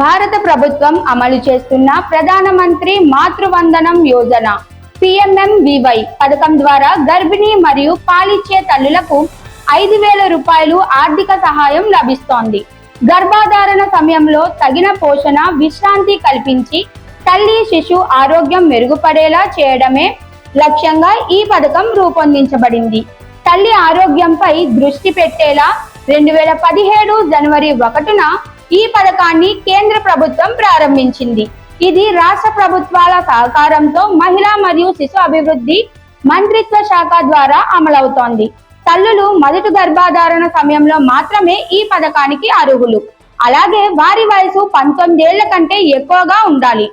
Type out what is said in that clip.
భారత ప్రభుత్వం అమలు చేస్తున్న ప్రధానమంత్రి మాతృవందనం యోజన. పిఎంఎంవివై పథకం ద్వారా గర్భిణీ మరియు పాలిచ్చే తల్లులకు ఐదు వేల రూపాయలు ఆర్థిక సహాయం లభిస్తోంది. గర్భాధారణ సమయంలో తగిన పోషణ విశ్రాంతి కల్పించి తల్లి శిశు ఆరోగ్యం మెరుగుపడేలా చేయడమే లక్ష్యంగా ఈ పథకం రూపొందించబడింది. తల్లి ఆరోగ్యంపై దృష్టి పెట్టేలా రెండు వేల పదిహేడు జనవరి ఒకటిన ఈ పథకాన్ని కేంద్ర ప్రభుత్వం ప్రారంభించింది. ఇది రాష్ట్ర ప్రభుత్వాల సహకారంతో మహిళా మరియు శిశు అభివృద్ధి మంత్రిత్వ శాఖ ద్వారా అమలవుతోంది. తల్లులు మొదటి గర్భాధారణ సమయంలో మాత్రమే ఈ పథకానికి అర్హులు. అలాగే వారి వయసు పంతొమ్మిదేళ్ళ కంటే ఎక్కువగా ఉండాలి.